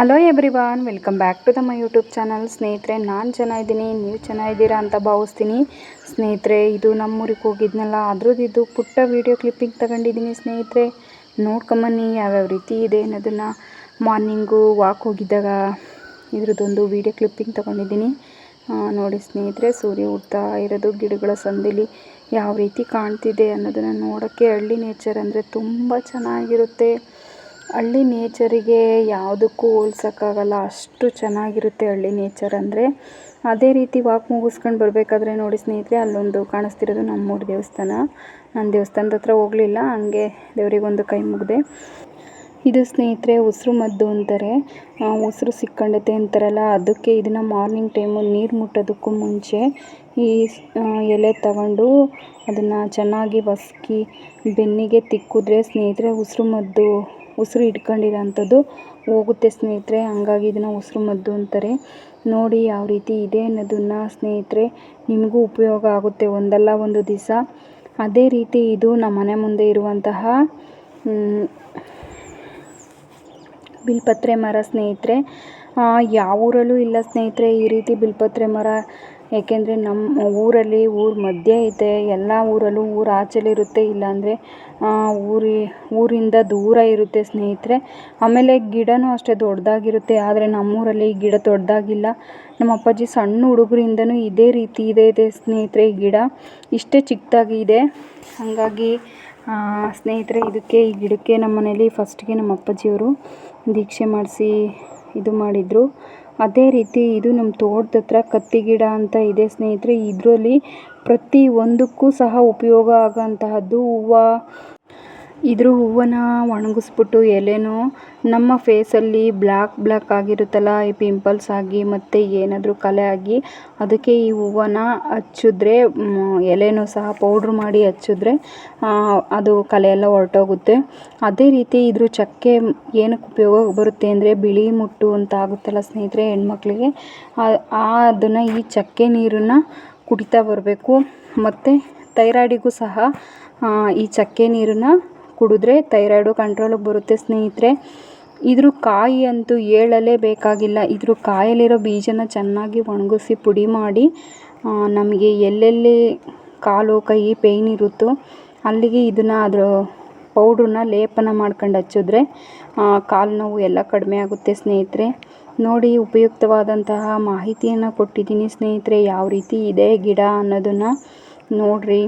Hello everyone welcome back to the my YouTube channel ಸ್ನೇಹಿತರೆ, ನಾನು ಚೆನ್ನಾಗಿದ್ದೀನಿ, ನೀವು ಚೆನ್ನಾಗಿದ್ದೀರಾ ಅಂತ ಭಾವಿಸ್ತೀನಿ. ಸ್ನೇಹಿತರೆ, ಇದು ನಮ್ಮೂರಿಗೆ ಹೋಗಿದ್ನಲ್ಲ ಅದ್ರದ್ದು ಇದು ಪುಟ್ಟ ವೀಡಿಯೋ ಕ್ಲಿಪ್ಪಿಂಗ್ ತಗೊಂಡಿದ್ದೀನಿ ಸ್ನೇಹಿತರೆ. ನೋಡ್ಕೊಂಬನ್ನಿ, ಯಾವ್ಯಾವ ರೀತಿ ಇದೆ ಅನ್ನೋದನ್ನು. ಮಾರ್ನಿಂಗು ವಾಕ್ ಹೋಗಿದ್ದಾಗ ಇದ್ರದ್ದೊಂದು ವೀಡಿಯೋ ಕ್ಲಿಪ್ಪಿಂಗ್ ತಗೊಂಡಿದ್ದೀನಿ. ನೋಡಿ ಸ್ನೇಹಿತರೆ, ಸೂರ್ಯ ಹುಡ್ತಾ ಇರೋದು ಗಿಡಗಳ ಸಂದಿಲಿ ಯಾವ ರೀತಿ ಕಾಣ್ತಿದೆ ಅನ್ನೋದನ್ನು ನೋಡೋಕ್ಕೆ ಹಳ್ಳಿ ನೇಚರ್ ಅಂದರೆ ತುಂಬ ಚೆನ್ನಾಗಿರುತ್ತೆ. ಹಳ್ಳಿ ನೇಚರಿಗೆ ಯಾವುದಕ್ಕೂ ಹೋಲ್ಸೋಕ್ಕಾಗಲ್ಲ. ಅಷ್ಟು ಚೆನ್ನಾಗಿರುತ್ತೆ ಹಳ್ಳಿ ನೇಚರ್ ಅಂದರೆ. ಅದೇ ರೀತಿ ವಾಕ್ ಮುಗಿಸ್ಕೊಂಡು ಬರಬೇಕಾದ್ರೆ ನೋಡಿ ಸ್ನೇಹಿತರೆ, ಅಲ್ಲೊಂದು ಕಾಣಿಸ್ತಿರೋದು ನಮ್ಮೂರ ದೇವಸ್ಥಾನ. ನಾನು ದೇವಸ್ಥಾನದ ಹತ್ರ ಹೋಗಲಿಲ್ಲ, ಹಂಗೆ ದೇವರಿಗೊಂದು ಕೈ ಮುಗಿದೆ. ಇದು ಸ್ನೇಹಿತರೆ, ಉಸಿರು ಮದ್ದು ಅಂತಾರೆ. ಉಸಿರು ಸಿಕ್ಕಂಡತೆ ಅಂತಾರಲ್ಲ, ಅದಕ್ಕೆ ಇದನ್ನು ಮಾರ್ನಿಂಗ್ ಟೈಮು ನೀರು ಮುಟ್ಟೋದಕ್ಕೂ ಮುಂಚೆ ಈ ಎಲೆ ತಗೊಂಡು ಅದನ್ನು ಚೆನ್ನಾಗಿ ಬಸ್ಕಿ ಬೆನ್ನಿಗೆ ತಿಕ್ಕಿದ್ರೆ ಸ್ನೇಹಿತರೆ ಉಸಿರು ಮದ್ದು, ಉಸಿರು ಹಿಡ್ಕೊಂಡಿರೋ ಅಂಥದ್ದು ಹೋಗುತ್ತೆ ಸ್ನೇಹಿತರೆ. ಹಂಗಾಗಿ ಇದನ್ನು ಉಸಿರು ಮದ್ದು ಅಂತಾರೆ. ನೋಡಿ ಯಾವ ರೀತಿ ಇದೆ ಅನ್ನೋದನ್ನು ಸ್ನೇಹಿತರೆ ನಿಮಗೂ ಉಪಯೋಗ ಆಗುತ್ತೆ ಒಂದಲ್ಲ ಒಂದು ದಿವಸ. ಅದೇ ರೀತಿ ಇದು ನಮ್ಮ ಮನೆ ಮುಂದೆ ಇರುವಂತಹ ಬಿಲ್ಪತ್ರೆ ಮರ ಸ್ನೇಹಿತರೆ. ಯಾವ ಊರಲ್ಲೂ ಇಲ್ಲ ಸ್ನೇಹಿತರೆ ಈ ರೀತಿ ಬಿಲ್ಪತ್ರೆ ಮರ ಏಕೆಂದರೆ ನಮ್ಮ ಊರಲ್ಲಿ ಊರ ಮಧ್ಯೆ ಇದೆ, ಎಲ್ಲ ಊರಲ್ಲೂ ಊರ ಆಚೆಲಿರುತ್ತೆ ಇಲ್ಲಾಂದರೆ ಊರಿ, ಊರಿಂದ ದೂರ ಇರುತ್ತೆ ಸ್ನೇಹಿತರೆ. ಆಮೇಲೆ ಗಿಡವೂ ಅಷ್ಟೇ ದೊಡ್ಡದಾಗಿರುತ್ತೆ, ಆದರೆ ನಮ್ಮೂರಲ್ಲಿ ಗಿಡ ದೊಡ್ಡದಾಗಿಲ್ಲ. ನಮ್ಮ ಅಪ್ಪಾಜಿ ಸಣ್ಣ ಹುಡುಗರಿಂದನೂ ಇದೇ ರೀತಿ ಇದೆ ಇದೆ ಸ್ನೇಹಿತರೆ, ಈ ಗಿಡ. ಇಷ್ಟೇ ಚಿಕ್ಕದಾಗಿ ಇದೆ. ಹಾಗಾಗಿ ಸ್ನೇಹಿತರೆ, ಇದಕ್ಕೆ, ಈ ಗಿಡಕ್ಕೆ ನಮ್ಮ ಮನೇಲಿ ಫಸ್ಟಿಗೆ ನಮ್ಮ ಅಪ್ಪಾಜಿಯವರು ದೀಕ್ಷೆ ಮಾಡಿಸಿ ಇದು ಮಾಡಿದರು. ಅದೇ ರೀತಿ ಇದು ನಮ್ಮ ತೋಟದ ಹತ್ರ ಕತ್ತಿ ಗಿಡ ಅಂತ ಇದೆ ಸ್ನೇಹಿತರೆ. ಇದರಲ್ಲಿ ಪ್ರತಿ ಒಂದಕ್ಕೂ ಸಹ ಉಪಯೋಗ ಆಗೋಂತಹದ್ದು ಹೂವು. ಇದ್ರ ಹೂವನ್ನು ಒಣಗಿಸ್ಬಿಟ್ಟು ಎಲೆನೂ ನಮ್ಮ ಫೇಸಲ್ಲಿ ಬ್ಲ್ಯಾಕ್ ಬ್ಲ್ಯಾಕ್ ಆಗಿರುತ್ತಲ್ಲ, ಈ ಪಿಂಪಲ್ಸ್ ಆಗಿ ಮತ್ತು ಏನಾದರೂ ಕಲೆ ಆಗಿ, ಅದಕ್ಕೆ ಈ ಹೂವನ್ನ ಹಚ್ಚಿದ್ರೆ ಎಲೆನೂ ಸಹ ಪೌಡ್ರ್ ಮಾಡಿ ಹಚ್ಚಿದ್ರೆ ಅದು ಕಲೆ ಹೊರಟೋಗುತ್ತೆ. ಹೊರ್ಟೋಗುತ್ತೆ ಅದೇ ರೀತಿ ಇದ್ರ ಚಕ್ಕೆ ಏನಕ್ಕೆ ಉಪಯೋಗ ಬರುತ್ತೆ ಅಂದರೆ, ಬಿಳಿ ಮುಟ್ಟು ಅಂತ ಆಗುತ್ತಲ್ಲ ಸ್ನೇಹಿತರೆ, ಹೆಣ್ಮಕ್ಳಿಗೆ ಅದನ್ನು ಈ ಚಕ್ಕೆ ನೀರನ್ನು ಕುಡಿತಾ ಬರಬೇಕು. ಮತ್ತು ಥೈರಾಯ್ಡಿಗೂ ಸಹ ಈ ಚಕ್ಕೆ ನೀರನ್ನು ಕುಡಿದ್ರೆ ಥೈರಾಯ್ಡು ಕಂಟ್ರೋಲಿಗೆ ಬರುತ್ತೆ ಸ್ನೇಹಿತರೆ. ಇದ್ರ ಕಾಯಿ ಅಂತೂ ಬೇಕಾಗಿಲ್ಲ. ಇದ್ರ ಕಾಯಲ್ಲಿರೋ ಬೀಜನ ಚೆನ್ನಾಗಿ ಒಣಗಿಸಿ ಪುಡಿ ಮಾಡಿ ನಮಗೆ ಎಲ್ಲೆಲ್ಲಿ ಕಾಲು ಕೈ ಪೇಯ್ನ್ ಇರುತ್ತೋ ಅಲ್ಲಿಗೆ ಇದನ್ನು ಅದರ ಪೌಡ್ರನ್ನ ಲೇಪನ ಮಾಡ್ಕೊಂಡು ಹಚ್ಚಿದ್ರೆ ಕಾಲು ನೋವು ಎಲ್ಲ ಕಡಿಮೆ ಆಗುತ್ತೆ ಸ್ನೇಹಿತರೆ. ನೋಡಿ ಉಪಯುಕ್ತವಾದಂತಹ ಮಾಹಿತಿಯನ್ನು ಕೊಟ್ಟಿದ್ದೀನಿ ಸ್ನೇಹಿತರೆ. ಯಾವ ರೀತಿ ಇದೆ ಗಿಡ ಅನ್ನೋದನ್ನು ನೋಡಿರಿ.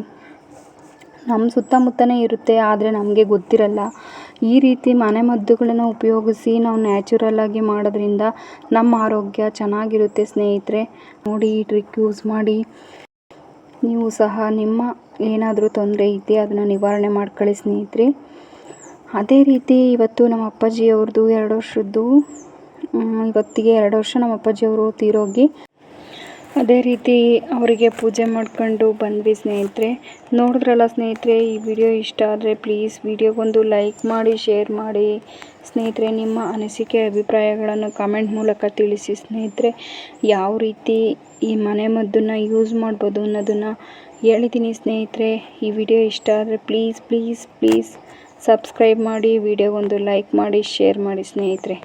ನಮ್ಮ ಸುತ್ತಮುತ್ತನೇ ಇರುತ್ತೆ, ಆದರೆ ನಮಗೆ ಗೊತ್ತಿರಲ್ಲ. ಈ ರೀತಿ ಮನೆಮದ್ದುಗಳನ್ನು ಉಪಯೋಗಿಸಿ ನಾವು ನ್ಯಾಚುರಲ್ಲಾಗಿ ಮಾಡೋದ್ರಿಂದ ನಮ್ಮ ಆರೋಗ್ಯ ಚೆನ್ನಾಗಿರುತ್ತೆ ಸ್ನೇಹಿತರೆ. ನೋಡಿ ಈ ಟ್ರಿಕ್ ಯೂಸ್ ಮಾಡಿ. ನೀವು ಸಹ ನಿಮ್ಮ ಏನಾದರೂ ತೊಂದರೆ ಇದೆ, ಅದನ್ನು ನಿವಾರಣೆ ಮಾಡ್ಕೊಳ್ಳಿ ಸ್ನೇಹಿತರೆ. ಅದೇ ರೀತಿ ಇವತ್ತು ನಮ್ಮ ಅಪ್ಪಾಜಿಯವ್ರದ್ದು ಎರಡು ವರ್ಷದ್ದು ಇವತ್ತಿಗೆ ಎರಡು ವರ್ಷ ನಮ್ಮ ಅಪ್ಪಾಜಿಯವರು ತೀರೋಗಿ ಅದೇ ರೀತಿ ಅವರಿಗೆ ಪೂಜೆ ಮಾಡ್ಕೊಂಡು ಬಂದ್ವಿ ಸ್ನೇಹಿತರೆ. ನೋಡಿದ್ರಲ್ಲ ಸ್ನೇಹಿತರೆ, ಈ ವಿಡಿಯೋ ಇಷ್ಟ ಆದರೆ ಪ್ಲೀಸ್ ವಿಡಿಯೋಗೊಂದು ಲೈಕ್ ಮಾಡಿ ಶೇರ್ ಮಾಡಿ. ಸ್ನೇಹಿತರೆ, ನಿಮ್ಮ ಅನಿಸಿಕೆ, ಅಭಿಪ್ರಾಯಗಳನ್ನು ಕಮೆಂಟ್ ಮೂಲಕ ತಿಳಿಸಿ ಸ್ನೇಹಿತರೆ. ಯಾವ ರೀತಿ ಈ ಮನೆ ಮದ್ದನ್ನು ಯೂಸ್ ಮಾಡ್ಬೋದು ಅನ್ನೋದನ್ನು ಹೇಳಿದ್ದೀನಿ ಸ್ನೇಹಿತರೆ. ಈ ವಿಡಿಯೋ ಇಷ್ಟ ಆದರೆ ಪ್ಲೀಸ್ ಪ್ಲೀಸ್ ಪ್ಲೀಸ್ ಸಬ್ಸ್ಕ್ರೈಬ್ ಮಾಡಿ, ವಿಡಿಯೋಗೊಂದು ಲೈಕ್ ಮಾಡಿ ಶೇರ್ ಮಾಡಿ ಸ್ನೇಹಿತರೆ.